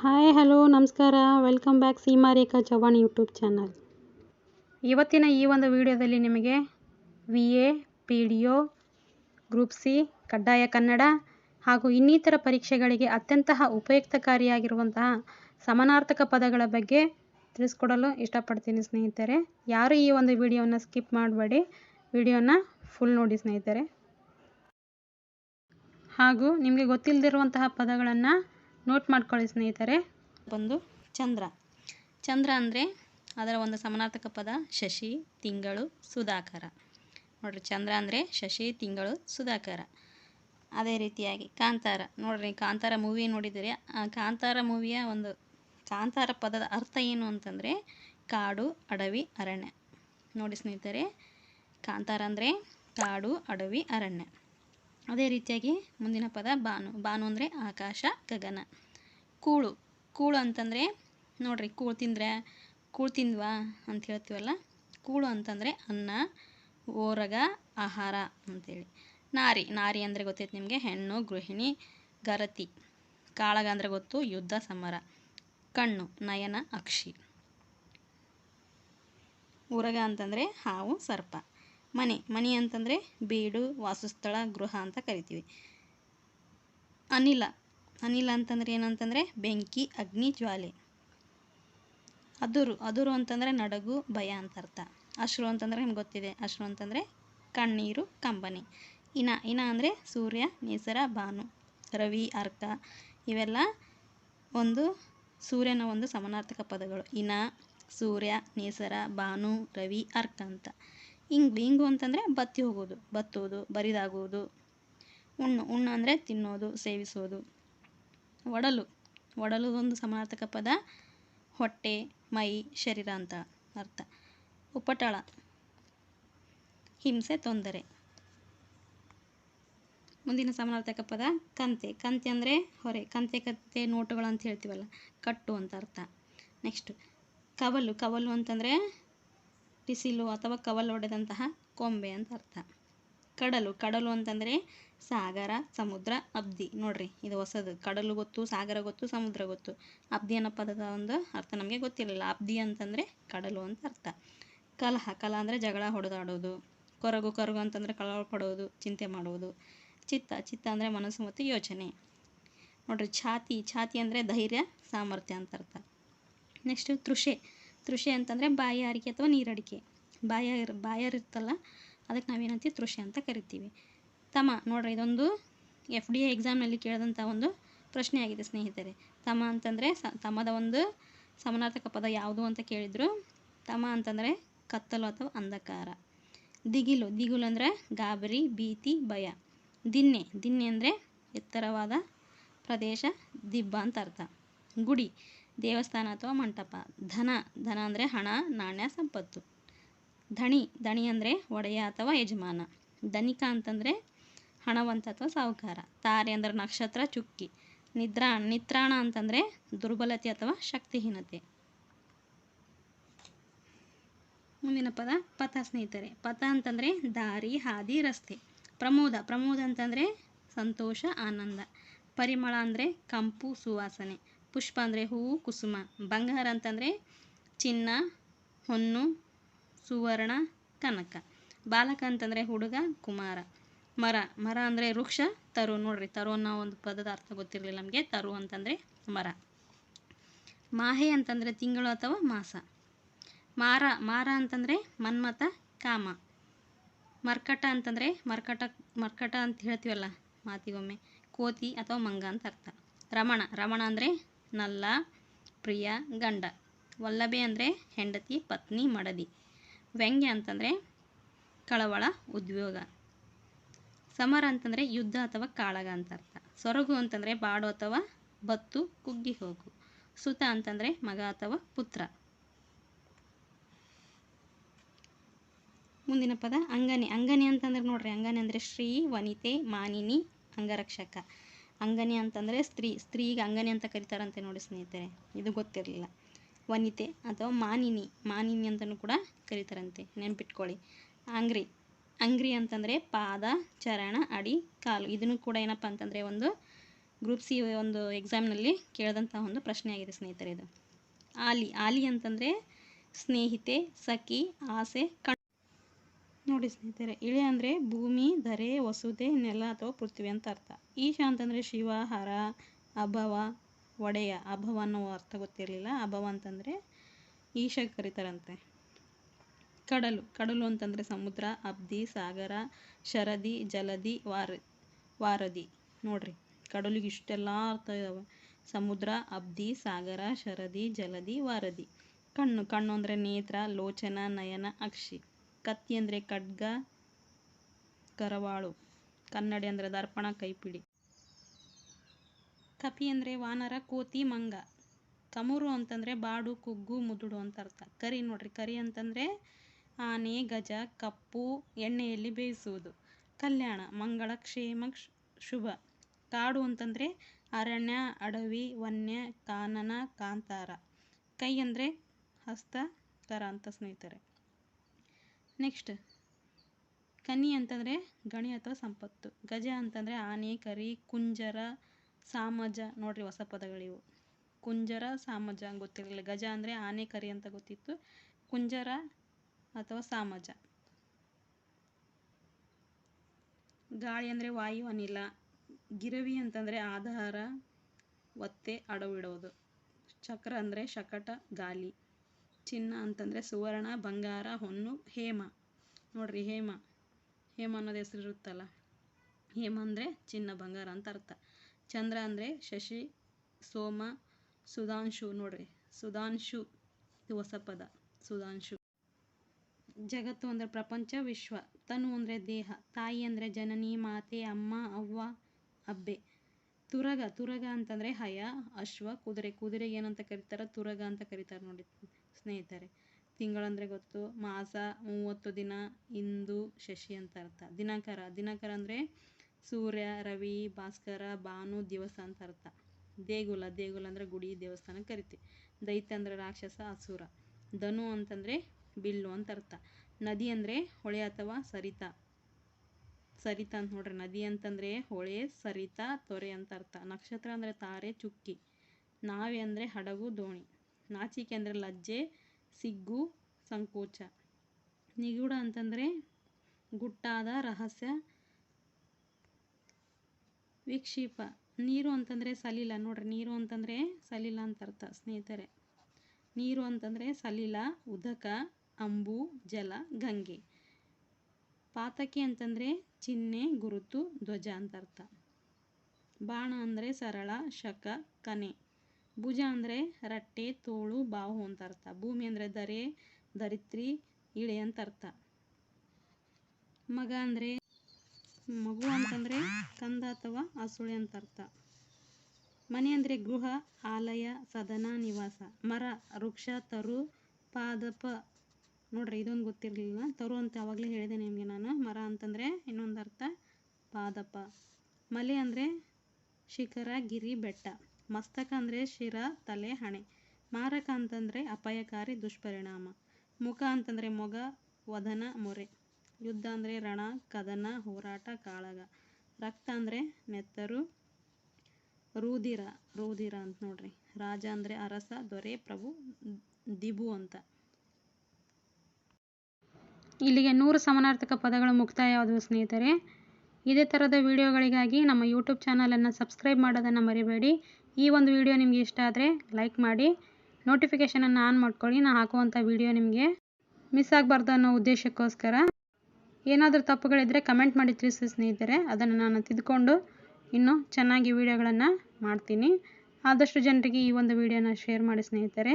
Hi hello ನಮಸ್ಕಾರ. Welcome back Seema Rekha Chavan YouTube channel ಇವತ್ತಿನ ಈ ಒಂದು ವಿಡಿಯೋದಲ್ಲಿ ನಿಮಗೆ V A P D O group C ಕಡ್ಡಾಯ ಕನ್ನಡ ಹಾಗೂ ಇನ್ನಿತರ ಪರೀಕ್ಷೆಗಳಿಗೆ ಅತ್ಯಂತ ಉಪಯುಕ್ತಕಾರಿಯಾಗಿರುವಂತಹ ಸಮಾನಾರ್ಥಕ ಪದಗಳ ಬಗ್ಗೆ ತಿಳಿಸ್ಕೊಡಲು ಇಷ್ಟಪಡ್ತೀನಿ ಸ್ನೇಹಿತರೆ. ಯಾರು ಈ ಒಂದು ವಿಡಿಯೋನ ಸ್ಕಿಪ್ ಮಾಡಬೇಡಿ, ವಿಡಿಯೋನ ಫುಲ್ ನೋಡಿ ಸ್ನೇಹಿತರೆ. ಹಾಗೂ ನಿಮಗೆ ಗೊತ್ತಿಲ್ಲದಿರುವಂತಹ ಪದಗಳನ್ನು ನೋಟ್ ಮಾಡ್ಕೊಳ್ಳಿ ಸ್ನೇಹಿತರೆ. ಬಂದು ಚಂದ್ರ. ಚಂದ್ರ ಅಂದರೆ ಅದರ ಒಂದು ಸಮಾನಾರ್ಥಕ ಪದ ಶಶಿ, ತಿಂಗಳು, ಸುಧಾಕರ. ನೋಡ್ರಿ, ಚಂದ್ರ ಅಂದರೆ ಶಶಿ, ತಿಂಗಳು, ಸುಧಾಕರ. ಅದೇ ರೀತಿಯಾಗಿ ಕಾಂತಾರ. ನೋಡ್ರಿ, ಕಾಂತಾರ ಮೂವಿ ನೋಡಿದರೆ ಆ ಕಾಂತಾರ ಮೂವಿಯ ಒಂದು ಕಾಂತಾರ ಪದದ ಅರ್ಥ ಏನು ಅಂತಂದರೆ ಕಾಡು, ಅಡವಿ, ಅರಣ್ಯ. ನೋಡಿ ಸ್ನೇಹಿತರೆ, ಕಾಂತಾರ ಅಂದರೆ ಕಾಡು, ಅಡವಿ, ಅರಣ್ಯ. ಅದೇ ರೀತಿಯಾಗಿ ಮುಂದಿನ ಪದ ಬಾನು. ಬಾನು ಅಂದರೆ ಆಕಾಶ, ಗಗನ. ಕೂಳು. ಕೂಳು ಅಂತಂದರೆ, ನೋಡ್ರಿ, ಕೂಳು ತಿಂದರೆ ಕೂಳು ತಿಂದ್ವಾ ಅಂತ ಹೇಳ್ತೀವಲ್ಲ? ಕೂಳು ಅಂತಂದರೆ ಅನ್ನ, ಓರಗ, ಆಹಾರ ಅಂತೇಳಿ. ನಾರಿ. ನಾರಿ ಅಂದರೆ ಗೊತ್ತೈತೆ ನಿಮಗೆ? ಹೆಣ್ಣು, ಗೃಹಿಣಿ, ಗರತಿ. ಕಾಳಗ ಅಂದರೆ ಗೊತ್ತು? ಯುದ್ಧ, ಸಮರ. ಕಣ್ಣು, ನಯನ, ಅಕ್ಷಿ. ಉರಗ ಅಂತಂದರೆ ಹಾವು, ಸರ್ಪ. ಮನೆ. ಮನೆ ಅಂತಂದರೆ ಬೀಡು, ವಾಸಸ್ಥಳ, ಗೃಹ ಅಂತ ಕರಿತೀವಿ. ಅನಿಲ. ಅನಿಲ ಅಂತಂದರೆ ಏನಂತಂದರೆ ಬೆಂಕಿ, ಅಗ್ನಿ, ಜ್ವಾಲೆ. ಅದುರು. ಅದುರು ಅಂತಂದರೆ ನಡಗು, ಭಯ ಅಂತ ಅರ್ಥ. ಅಶ್ರು ಅಂತಂದರೆ ನಿಮ್ಗೆ ಗೊತ್ತಿದೆ. ಅಶ್ರು ಅಂತಂದರೆ ಕಣ್ಣೀರು, ಕಂಬನಿ. ಇನ. ಇನ ಅಂದರೆ ಸೂರ್ಯ ನೇಸರ ಭಾನು, ರವಿ, ಅರ್ಕ. ಇವೆಲ್ಲ ಒಂದು ಸೂರ್ಯನ ಒಂದು ಸಮಾನಾರ್ಥಕ ಪದಗಳು. ಇನ, ಸೂರ್ಯ ನೇಸರ ಭಾನು, ರವಿ, ಅರ್ಕ ಅಂತ. ಇಂಗು ಇಂಗು ಅಂತಂದರೆ ಬತ್ತಿ ಹೋಗೋದು, ಬತ್ತೋದು ಬರಿದಾಗುವುದು ಉಣ್ಣು ಉಣ್ಣು ಅಂದರೆ ತಿನ್ನೋದು, ಸೇವಿಸೋದು. ಒಡಲು ಒಡಲು ಒಂದು ಸಮಾನಾರ್ಥಕ ಪದ. ಹೊಟ್ಟೆ, ಮೈ, ಶರೀರ ಅಂತ ಅರ್ಥ. ಉಪಟಳ, ಹಿಂಸೆ, ತೊಂದರೆ. ಮುಂದಿನ ಸಮಾನಾರ್ಥಕ ಪದ, ಕಂತೆ. ಕಂತೆ ಅಂದರೆ ಹೊರೆ, ಕಂತೆ ಕತ್ತೆ ನೋಟುಗಳು ಅಂತ ಹೇಳ್ತೀವಲ್ಲ, ಕಟ್ಟು ಅಂತ ಅರ್ಥ. ನೆಕ್ಸ್ಟ್ ಕವಲು. ಕವಲು ಅಂತಂದರೆ ಟಿಸಿಲು ಅಥವಾ ಕವಲು ಹೊಡೆದಂತಹ ಕೊಂಬೆ ಅಂತ ಅರ್ಥ. ಕಡಲು ಕಡಲು ಅಂತಂದರೆ ಸಾಗರ, ಸಮುದ್ರ, ಅಬ್ದಿ. ನೋಡ್ರಿ, ಇದು ಹೊಸದು. ಕಡಲು ಗೊತ್ತು, ಸಾಗರ ಗೊತ್ತು, ಸಮುದ್ರ ಗೊತ್ತು. ಅಬ್ದಿ ಅನ್ನೋ ಪದದ ಒಂದು ಅರ್ಥ ನಮಗೆ ಗೊತ್ತಿರಲಿಲ್ಲ. ಅಬ್ದಿ ಅಂತಂದರೆ ಕಡಲು ಅಂತ ಅರ್ಥ. ಕಲಹ, ಕಲ ಅಂದರೆ ಜಗಳ, ಹೊಡೆದಾಡೋದು. ಕೊರಗು ಕೊರಗು ಅಂತಂದರೆ ಕಳ ಪಡೋದು ಚಿಂತೆ ಮಾಡುವುದು. ಚಿತ್ತ ಚಿತ್ತ ಅಂದರೆ ಮನಸ್ಸು ಮತ್ತು ಯೋಚನೆ. ನೋಡ್ರಿ, ಛಾತಿ ಛಾತಿ ಅಂದರೆ ಧೈರ್ಯ, ಸಾಮರ್ಥ್ಯ ಅಂತ ಅರ್ಥ. ನೆಕ್ಸ್ಟು ತೃಷೆ ತೃಷೆ ಅಂತಂದರೆ ಬಾಯಾರಿಕೆ ಅಥವಾ ನೀರಡಿಕೆ ಬಾಯಾರ್ ಬಾಯಾರ್ ಇರ್ತಲ್ಲ ಅದಕ್ಕೆ ನಾವೇನಂತೀವಿ ತೃಷೆ ಅಂತ ಕರಿತೀವಿ. ತಮ, ನೋಡ್ರಿ ಇದೊಂದು ಎಫ್ ಡಿ ಎ ಎಕ್ಸಾಮ್ನಲ್ಲಿ ಕೇಳಿದಂಥ ಒಂದು ಪ್ರಶ್ನೆ ಆಗಿದೆ ಸ್ನೇಹಿತರೆ. ತಮ ಅಂತಂದರೆ ಸ, ತಮದ ಒಂದು ಸಮನಾರ್ಥಕ ಪದ ಯಾವುದು ಅಂತ ಕೇಳಿದರು. ತಮ ಅಂತಂದರೆ ಕತ್ತಲು ಅಥವಾ ಅಂಧಕಾರ. ದಿಗಿಲು ದಿಗಿಲು ಅಂದರೆ ಗಾಬರಿ, ಭೀತಿ, ಭಯ. ದಿನ್ನೆ ದಿನ್ನೆ ಅಂದರೆ ಎತ್ತರವಾದ ಪ್ರದೇಶ, ದಿಬ್ಬ ಅಂತ ಅರ್ಥ. ಗುಡಿ ದೇವಸ್ಥಾನ ಅಥವಾ ಮಂಟಪ. ಧನ ಧನ ಅಂದರೆ ಹಣ, ನಾಣ್ಯ, ಸಂಪತ್ತು. ಧಣಿ ಧಣಿ ಅಂದರೆ ಒಡೆಯ ಅಥವಾ ಯಜಮಾನ. ಧನಿಕ ಅಂತಂದರೆ ಹಣವಂತ ಅಥವಾ ಸಾಹುಕಾರ. ತಾರೆ ಅಂದರೆ ನಕ್ಷತ್ರ, ಚುಕ್ಕಿ. ನಿದ್ರಾ, ನಿತ್ರಾಣ ಅಂತಂದರೆ ದುರ್ಬಲತೆ ಅಥವಾ ಶಕ್ತಿಹೀನತೆ. ಮುಂದಿನ ಪದ, ಪಥ ಸ್ನೇಹಿತರೆ. ಪಥ ಅಂತಂದರೆ ದಾರಿ, ಹಾದಿ, ರಸ್ತೆ. ಪ್ರಮೋದ ಪ್ರಮೋದ ಅಂತಂದರೆ ಸಂತೋಷ, ಆನಂದ. ಪರಿಮಳ ಅಂದರೆ ಕಂಪು, ಸುವಾಸನೆ. ಪುಷ್ಪ ಅಂದರೆ ಹೂವು ಕುಸುಮ. ಬಂಗಾರ ಅಂತಂದರೆ ಚಿನ್ನ, ಹೊನ್ನು, ಸುವರ್ಣ, ಕನಕ. ಬಾಲಕ ಅಂತಂದರೆ ಹುಡುಗ, ಕುಮಾರ. ಮರ. ಮರ ಅಂದರೆ ವೃಕ್ಷ, ತರು. ನೋಡ್ರಿ, ತರು ಅನ್ನೋ ಒಂದು ಪದದ ಅರ್ಥ ಗೊತ್ತಿರಲಿಲ್ಲ ನಮಗೆ. ತರು ಅಂತಂದರೆ ಮರ. ಮಾಹೆ ಅಂತಂದರೆ ತಿಂಗಳು ಅಥವಾ ಮಾಸ. ಮಾರ. ಮಾರ ಅಂತಂದರೆ ಮನ್ಮಥ, ಕಾಮ. ಮರ್ಕಟ ಅಂತಂದರೆ ಮರ್ಕಟ ಮರ್ಕಟ ಅಂತ ಹೇಳ್ತೀವಲ್ಲ ಮಾತಿಗೊಮ್ಮೆ. ಕೋತಿ ಅಥವಾ ಮಂಗ ಅಂತ ಅರ್ಥ. ರಮಣ. ರಮಣ ಅಂದರೆ ನಲ್ಲ, ಪ್ರಿಯ, ಗಂಡ. ವಲ್ಲಭೆ ಅಂದರೆ ಹೆಂಡತಿ, ಪತ್ನಿ, ಮಡದಿ. ವ್ಯಂಗ್ಯ ಅಂತಂದರೆ ಕಳವಳ, ಉದ್ಯೋಗ. ಸಮರ ಅಂತಂದರೆ ಯುದ್ಧ ಅಥವಾ ಕಾಳಗ ಅಂತ ಅರ್ಥ. ಸೊರಗು ಅಂತಂದರೆ ಬಾಡು ಅಥವಾ ಬತ್ತು, ಕುಗ್ಗಿ ಹೋಗು. ಸುತ ಅಂತಂದರೆ ಮಗ ಅಥವಾ ಪುತ್ರ. ಮುಂದಿನ ಪದ ಅಂಗನಿ. ಅಂಗನಿ ಅಂತಂದ್ರೆ ನೋಡ್ರಿ. ಅಂಗನಿ ಅಂದರೆ ಶ್ರೀ, ವನಿತೆ, ಮಾನಿನಿ, ಅಂಗರಕ್ಷಕ. ಅಂಗನಿ ಅಂತಂದರೆ ಸ್ತ್ರೀ, ಸ್ತ್ರೀಗೆ ಅಂಗನಿ ಅಂತ ಕರೀತಾರಂತೆ ನೋಡಿ ಸ್ನೇಹಿತರೆ, ಇದು ಗೊತ್ತಿರಲಿಲ್ಲ. ವನಿತೆ ಅಥವಾ ಮಾನಿನಿ ಮಾನಿನಿ ಅಂತಲೂ ಕೂಡ ಕರೀತಾರಂತೆ, ನೆನ್ಪಿಟ್ಕೊಳ್ಳಿ. ಅಂಗ್ರಿ ಅಂಗ್ರಿ ಅಂತಂದರೆ ಪಾದ, ಚರಣ, ಅಡಿ, ಕಾಲು, ಇದನ್ನು ಕೂಡ ಏನಪ್ಪ ಅಂತಂದರೆ ಒಂದು ಗ್ರೂಪ್ ಸಿ ಒಂದು ಎಕ್ಸಾಮ್ನಲ್ಲಿ ಕೇಳಿದಂಥ ಒಂದು ಪ್ರಶ್ನೆ ಆಗಿದೆ ಸ್ನೇಹಿತರೆ ಇದು. ಆಲಿ ಆಲಿ ಅಂತಂದರೆ ಸ್ನೇಹಿತೆ, ಸಖಿ, ಆಸೆ ನೋಡಿ ಸ್ನೇಹಿತರೆ, ಇಳಿ ಅಂದರೆ ಭೂಮಿ, ಧರೆ, ವಸುದೆ, ನೆಲ ಅಥವಾ ಪೃಥ್ವಿ ಅಂತ ಅರ್ಥ. ಈಶ ಅಂತಂದರೆ ಶಿವ, ಹರ, ಅಭವ, ಒಡೆಯ. ಅಭವ ಅನ್ನೋ ಅರ್ಥ ಗೊತ್ತಿರಲಿಲ್ಲ. ಅಭವ ಅಂತಂದರೆ ಈಶ ಕರೀತಾರಂತೆ. ಕಡಲು. ಕಡಲು ಅಂತಂದರೆ ಸಮುದ್ರ, ಅಬ್ದಿ, ಸಾಗರ, ಶರದಿ, ಜಲದಿ, ವಾರ, ವಾರದಿ. ನೋಡ್ರಿ, ಕಡಲಿಗೆ ಇಷ್ಟೆಲ್ಲ ಅರ್ಥ ಇದಾವೆ. ಸಮುದ್ರ, ಅಬ್ದಿ, ಸಾಗರ, ಶರದಿ, ಜಲದಿ, ವಾರದಿ. ಕಣ್ಣು. ಕಣ್ಣು ಅಂದರೆ ನೇತ್ರ, ಲೋಚನ, ನಯನ, ಅಕ್ಷಿ. ಕತ್ತಿ ಅಂದರೆ ಖಡ್ಗ, ಕರವಾಳು, ಕನ್ನಡಿ ಅಂದರೆ ದರ್ಪಣ, ಕೈಪಿಡಿ. ಕಪಿ ಅಂದರೆ ವಾನರ, ಕೋತಿ, ಮಂಗ. ಕಮೂರು ಅಂತಂದರೆ ಬಾಡು, ಕುಗ್ಗು, ಮುದುಡು ಅಂತ ಅರ್ಥ. ಕರಿ ನೋಡ್ರಿ, ಕರಿ ಅಂತಂದರೆ ಆನೆ, ಗಜ, ಕಪ್ಪು, ಎಣ್ಣೆಯಲ್ಲಿ ಬೇಯಿಸುವುದು. ಕಲ್ಯಾಣ, ಮಂಗಳ, ಕ್ಷೇಮ, ಕ್ಷ- ಶುಭ. ಕಾಡು ಅಂತಂದರೆ ಅರಣ್ಯ, ಅಡವಿ, ವನ್ಯ, ಕಾನನ, ಕಾಂತಾರ. ಕೈ ಅಂದರೆ ಹಸ್ತ, ಕರ ಅಂತ ಸ್ನೇಹಿತರೆ. ನೆಕ್ಸ್ಟ್ ಕನಿ ಅಂತಂದರೆ ಗಣಿ ಅಥವಾ ಸಂಪತ್ತು. ಗಜ ಅಂತಂದರೆ ಆನೆ, ಕರಿ, ಕುಂಜರ, ಸಾಮಜ. ನೋಡ್ರಿ ಹೊಸ ಪದಗಳಿವು ಕುಂಜರ, ಸಾಮಜ ಗೊತ್ತಿರಲಿಲ್ಲ. ಗಜ ಅಂದರೆ ಆನೆ, ಕರಿ ಅಂತ ಗೊತ್ತಿತ್ತು. ಕುಂಜರ ಅಥವಾ ಸಾಮಜ. ಗಾಳಿ ಅಂದರೆ ವಾಯು ಅನಿಲ. ಗಿರವಿ ಅಂತಂದರೆ ಆಧಾರ, ಒತ್ತೆ, ಅಡವಿಡೋದು. ಚಕ್ರ ಅಂದರೆ ಶಕಟ, ಗಾಲಿ. ಚಿನ್ನ ಅಂತಂದರೆ ಸುವರ್ಣ, ಬಂಗಾರ, ಹೊನ್ನು, ಹೇಮ. ನೋಡ್ರಿ ಹೇಮ. ಹೇಮ ಅನ್ನೋದು ಹೆಸರು ಇರುತ್ತಲ್ಲ. ಹೇಮ ಅಂದರೆ ಚಿನ್ನ, ಬಂಗಾರ ಅಂತ ಅರ್ಥ. ಚಂದ್ರ ಅಂದರೆ ಶಶಿ, ಸೋಮ, ಸುಧಾಂಶು ನೋಡ್ರಿ. ಸುಧಾಂಶು, ಇದು ಹೊಸ ಪದ. ಸುಧಾಂಶು. ಜಗತ್ತು ಅಂದರೆ ಪ್ರಪಂಚ, ವಿಶ್ವ. ತನು ಅಂದರೆ ದೇಹ. ತಾಯಿ ಅಂದರೆ ಜನನಿ, ಮಾತೆ, ಅಮ್ಮ, ಅವ್ವ, ಅಬ್ಬೆ. ತುರಗ. ತುರಗ ಅಂತಂದರೆ ಹಯ, ಅಶ್ವ, ಕುದುರೆ. ಕುದುರೆಗೆ ಏನಂತ ಕರೀತಾರೆ ತುರಗ ಅಂತ ಕರೀತಾರೆ ನೋಡಿ ಸ್ನೇಹಿತರೆ, ತಿಂಗಳಂದರೆ ಗೊತ್ತು, ಮಾಸ, ಮೂವತ್ತು ದಿನ, ಇಂದು, ಶಶಿ ಅಂತ ಅರ್ಥ. ದಿನಕರ ದಿನಕರ ಅಂದರೆ ಸೂರ್ಯ, ರವಿ, ಭಾಸ್ಕರ, ಭಾನು, ದಿವಸ ಅಂತ ಅರ್ಥ. ದೇಗುಲ ದೇಗುಲ ಅಂದರೆ ಗುಡಿ, ದೇವಸ್ಥಾನ ಕರಿತೀವಿ. ದೈತ್ಯ ಅಂದರೆ ರಾಕ್ಷಸ, ಅಸುರ. ಧನು ಅಂತಂದರೆ ಬಿಲ್ಲು ಅಂತ ಅರ್ಥ. ನದಿ ಅಂದರೆ ಹೊಳೆ ಅಥವಾ ಸರಿತ. ಸರಿತ ಅಂತ ನೋಡ್ರಿ, ನದಿ ಅಂತಂದರೆ ಹೊಳೆ, ಸರಿತ, ತೊರೆ ಅಂತ ಅರ್ಥ. ನಕ್ಷತ್ರ ಅಂದರೆ ತಾರೆ, ಚುಕ್ಕಿ. ನಾವೆ ಅಂದರೆ ಹಡಗು, ದೋಣಿ. ನಾಚಿಕೆ ಅಂದರೆ ಲಜ್ಜೆ, ಸಿಗ್ಗು, ಸಂಕೋಚ. ನಿಗೂಢ ಅಂತಂದರೆ ಗುಟ್ಟಾದ ರಹಸ್ಯ, ವಿಕ್ಷೇಪ. ನೀರು ಅಂತಂದರೆ ಸಲಿಲ. ನೋಡ್ರಿ, ನೀರು ಅಂತಂದರೆ ಸಲಿಲ ಅಂತ ಅರ್ಥ ಸ್ನೇಹಿತರೆ. ನೀರು ಅಂತಂದರೆ ಸಲಿಲ, ಉದಕ, ಅಂಬು, ಜಲ, ಗಂಗೆ. ಪಾತಕಿ ಅಂತಂದರೆ ಚಿಹ್ನೆ, ಗುರುತು, ಧ್ವಜ ಅಂತ ಅರ್ಥ. ಬಾಣ ಅಂದರೆ ಸರಳ, ಶಕ, ಕನೆ. ಭುಜ ಅಂದರೆ ರಟ್ಟೆ, ತೋಳು ಬಾಹು ಅಂತ ಅರ್ಥ. ಭೂಮಿ ಅಂದರೆ ದರೆ ಧರಿತ್ರಿ ಇಳೆ ಅಂತ ಅರ್ಥ. ಮಗ ಅಂದರೆ ಮಗು ಅಂತಂದರೆ ಕಂದ ಅಥವಾ ಹಸುಳೆ ಅಂತ ಅರ್ಥ. ಮನೆ ಅಂದರೆ ಗೃಹ, ಆಲಯ, ಸದನ, ನಿವಾಸ. ಮರ, ವೃಕ್ಷ, ತರು, ಪಾದಪ. ನೋಡ್ರಿ, ಇದೊಂದು ಗೊತ್ತಿರಲಿಲ್ಲ ತರು ಅಂತ ಆವಾಗಲೇ ಹೇಳಿದೆ ನಿಮಗೆ ನಾನು. ಮರ ಅಂತಂದರೆ ಇನ್ನೊಂದು ಅರ್ಥ, ಪಾದಪ. ಮಲೆ ಅಂದರೆ ಶಿಖರ, ಗಿರಿ, ಬೆಟ್ಟ. ಮಸ್ತಕ ಅಂದರೆ ಶಿರ, ತಲೆ, ಹಣೆ. ಮಾರಕ ಅಂತಂದರೆ ಅಪಾಯಕಾರಿ ದುಷ್ಪರಿಣಾಮ. ಮುಖ ಅಂತಂದರೆ ಮೊಗ, ವದನ, ಮೊರೆ. ಯುದ್ಧ ಅಂದರೆ ರಣ, ಕದನ, ಹೋರಾಟ, ಕಾಳಗ. ರಕ್ತ ಅಂದರೆ ನೆತ್ತರು ರೂದಿರ ರೂದಿರ ಅಂತ ನೋಡ್ರಿ. ರಾಜ ಅಂದರೆ ಅರಸ, ದೊರೆ, ಪ್ರಭು, ದಿಬು ಅಂತ. ಇಲ್ಲಿಗೆ ನೂರು ಸಮಾನಾರ್ಥಕ ಪದಗಳು ಮುಕ್ತಾಯವಾದವು ಸ್ನೇಹಿತರೆ? ಇದೇ ಥರದ ವಿಡಿಯೋಗಳಿಗಾಗಿ ನಮ್ಮ ಯೂಟ್ಯೂಬ್ ಚಾನಲನ್ನು ಸಬ್ಸ್ಕ್ರೈಬ್ ಮಾಡೋದನ್ನು ಮರಿಬೇಡಿ. ಈ ಒಂದು ವಿಡಿಯೋ ನಿಮಗೆ ಇಷ್ಟ ಆದರೆ ಲೈಕ್ ಮಾಡಿ ನೋಟಿಫಿಕೇಷನನ್ನು ಆನ್ ಮಾಡ್ಕೊಳ್ಳಿ ನಾನು ಹಾಕುವಂಥ ವಿಡಿಯೋ ನಿಮಗೆ ಮಿಸ್ ಆಗಬಾರ್ದು ಅನ್ನೋ ಉದ್ದೇಶಕ್ಕೋಸ್ಕರ. ಏನಾದರೂ ತಪ್ಪುಗಳಿದ್ದರೆ ಕಮೆಂಟ್ ಮಾಡಿ ತಿಳಿಸಿ ಸ್ನೇಹಿತರೆ, ಅದನ್ನು ನಾನು ತಿದ್ದುಕೊಂಡು ಇನ್ನೂ ಚೆನ್ನಾಗಿ ವಿಡಿಯೋಗಳನ್ನು ಮಾಡ್ತೀನಿ. ಆದಷ್ಟು ಜನರಿಗೆ ಈ ಒಂದು ವಿಡಿಯೋನ ಶೇರ್ ಮಾಡಿ ಸ್ನೇಹಿತರೆ.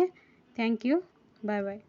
Thank you bye bye